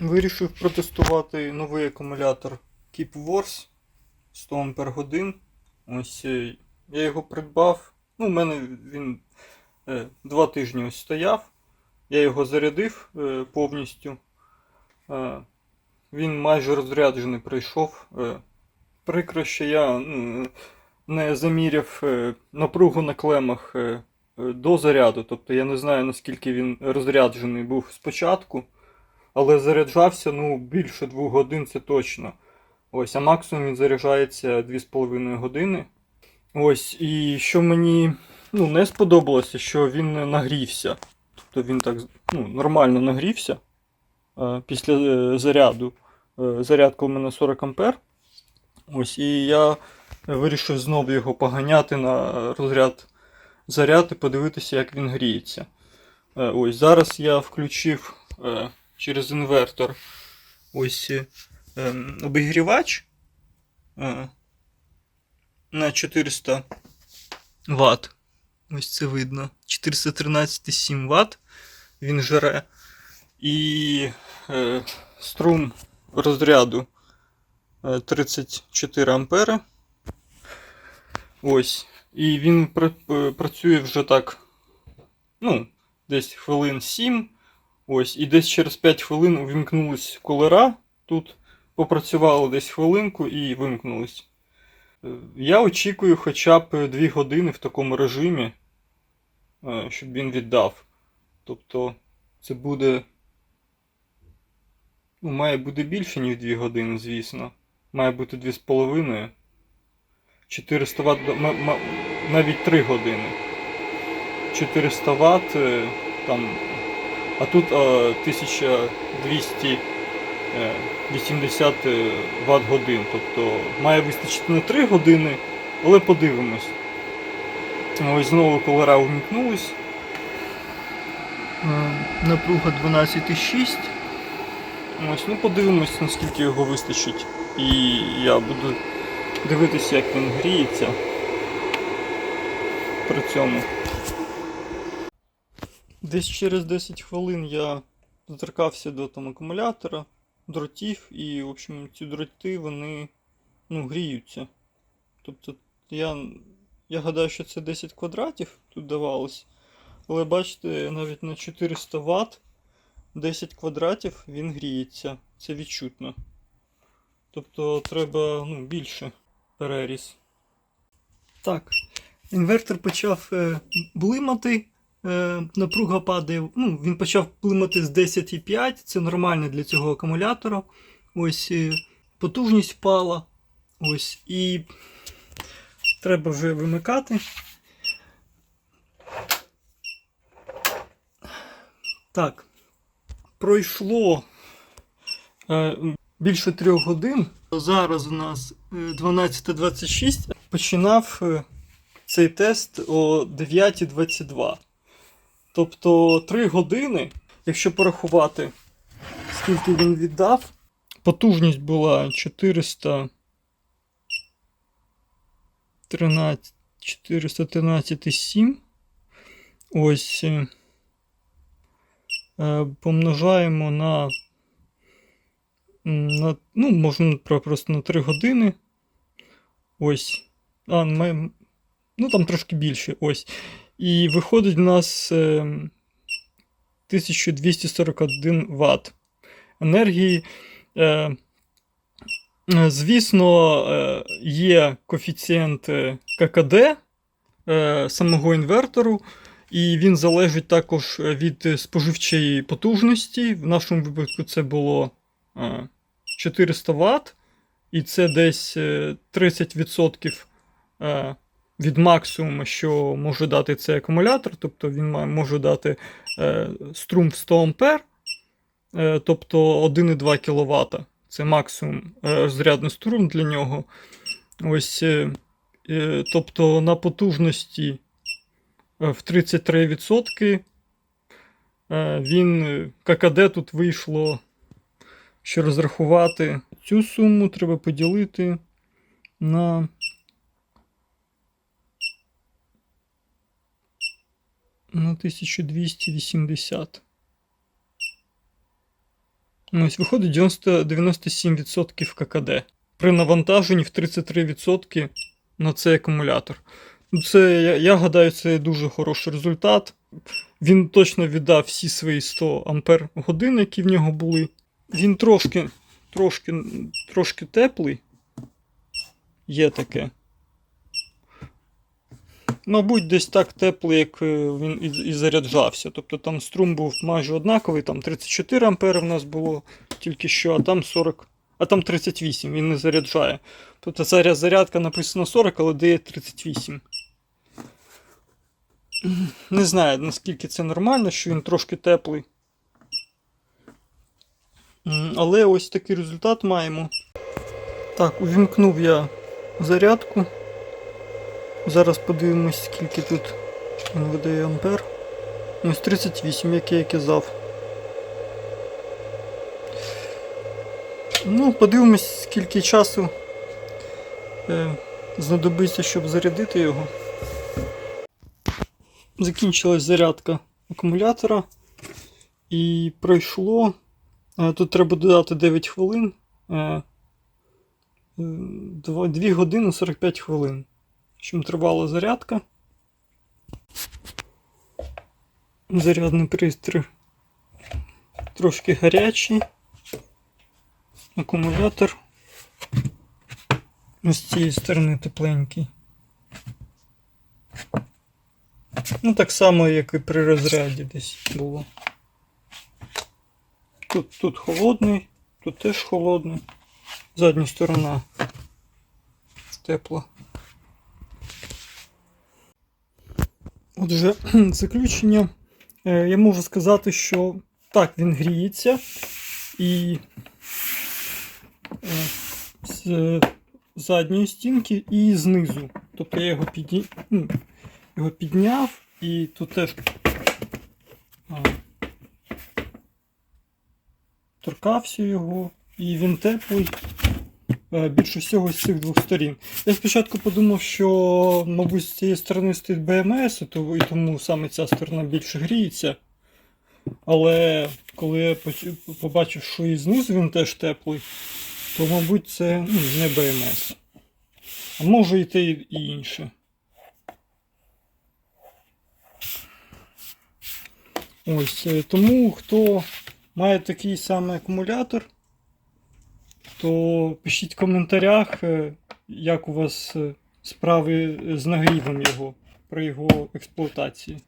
Вирішив протестувати новий акумулятор Keep Wars 100 Ампер годин. Ось е, я його придбав. Ну, у мене він е, два тижні ось стояв. Я його зарядив е, повністю. Е, він майже розряджений прийшов. Е, прикро, що я ну, не заміряв е, напругу на клемах е, е, до заряду. Тобто я не знаю наскільки він розряджений був спочатку. Але заряджався ну, більше 2 годин, це точно. Ось, а максимум він заряджається 2,5 години. Ось, і що мені ну, не сподобалося, що він нагрівся. Тобто він так ну, нормально нагрівся е, після е, заряду. Е, зарядка у мене 40 ампер. Ось, і я вирішив знову його поганяти на розряд заряд і подивитися, як він гріється. Ось, зараз я включив. Е, через інвертор ось е, ем, обігрівач е, на 400 Вт. Ось це видно. 413,7 Вт він жере. І е, струм розряду е, 34 ампери. Ось. І він пр- е, працює вже так. Ну, десь хвилин 7. Ось, і десь через 5 хвилин увімкнулись кулера. Тут попрацювало десь хвилинку і вимкнулись. Е, Я очікую хоча б 2 години в такому режимі, е, щоб він віддав. Тобто це буде. Ну, має бути більше, ніж 2 години, звісно. Має бути 2,5. 400 Вт, навіть 3 години. 400 Вт там а тут е, 1280 Вт годин. Тобто має вистачити на 3 години, але подивимось. Ось знову колера вмікнулись. Е, Напруга 12,6. Ось, ну подивимось, наскільки його вистачить. І я буду дивитися, як він гріється при цьому. Десь через 10 хвилин я доторкався до там акумулятора, дротів, і, в общем, ці дроти вони ну, гріються. Тобто я, я гадаю, що це 10 квадратів тут давалось. Але бачите, навіть на 400 Вт 10 квадратів він гріється. Це відчутно. Тобто треба ну, більше переріз. Так, інвертор почав е, блимати напруга падає. Ну, він почав плимати з 10,5, це нормально для цього акумулятора. Ось е, потужність впала. Ось, і треба вже вимикати. Так, пройшло е, більше трьох годин. Зараз у нас е, 12.26. Починав е, цей тест о 9.22. Тобто 3 години, якщо порахувати, скільки він віддав, потужність була 413 413,7. Ось е, е, помножаємо на, на. Ну, можна просто на 3 години. Ось. А, ми, ну там трошки більше. Ось. І виходить в нас е, 1241 Вт енергії. Е, е, звісно, е, є коефіцієнт е, ККД е, самого інвертору, і він залежить також від споживчої потужності. В нашому випадку це було е, 400 Вт, і це десь е, 30% е, від максимуму, що може дати цей акумулятор, тобто він може дати е, струм в 100 А, е, тобто 1,2 кВт. Це максимум е, розрядний струм для нього. Ось, тобто на потужності в 33% е, він ККД тут вийшло, що розрахувати цю суму треба поділити на на 1280. Ось виходить 90, 97% ККД. При навантаженні в 33% на цей акумулятор. Ну, Це, я, я гадаю, це дуже хороший результат. Він точно віддав всі свої 100 ампер годин, які в нього були. Він трошки, трошки, трошки теплий. Є таке. Мабуть, десь так теплий, як е, він і, і заряджався. Тобто там струм був майже однаковий, там 34 ампери в нас було тільки що, а там 40, а там 38, він не заряджає. Тобто заря- зарядка написано 40, але дає 38. Не знаю, наскільки це нормально, що він трошки теплий. Але ось такий результат маємо. Так, увімкнув я зарядку. Зараз подивимось, скільки тут він видає ампер. Ось 38, як я і казав. Ну, подивимось, скільки часу е, знадобиться, щоб зарядити його. Закінчилась зарядка акумулятора. І пройшло. е, Тут треба додати 9 хвилин. 2 години 45 хвилин. Чим тривала зарядка. Зарядний пристрій трошки гарячий. Акумулятор з цієї сторони тепленький. Ну, так само, як і при розряді десь було. Тут, тут холодний, тут теж холодний. Задня сторона тепла. Отже, заключення. Е, Я можу сказати, що так, він гріється і е, з задньої стінки і знизу. Тобто я його, підні... ну, його підняв і тут теж торкався його, і він теплий. Е, Більше всього з цих двох сторін. Я спочатку подумав, що, мабуть, з цієї сторони стоїть БМС, і то- і тому саме ця сторона більше гріється. Але коли я побачив, що і знизу він теж теплий, то, мабуть, це ну, не БМС. А може і те, і інше. Ось, е, тому хто має такий самий акумулятор, то пишіть в коментарях, е, як у вас е, справи з нагрівом його при його експлуатації.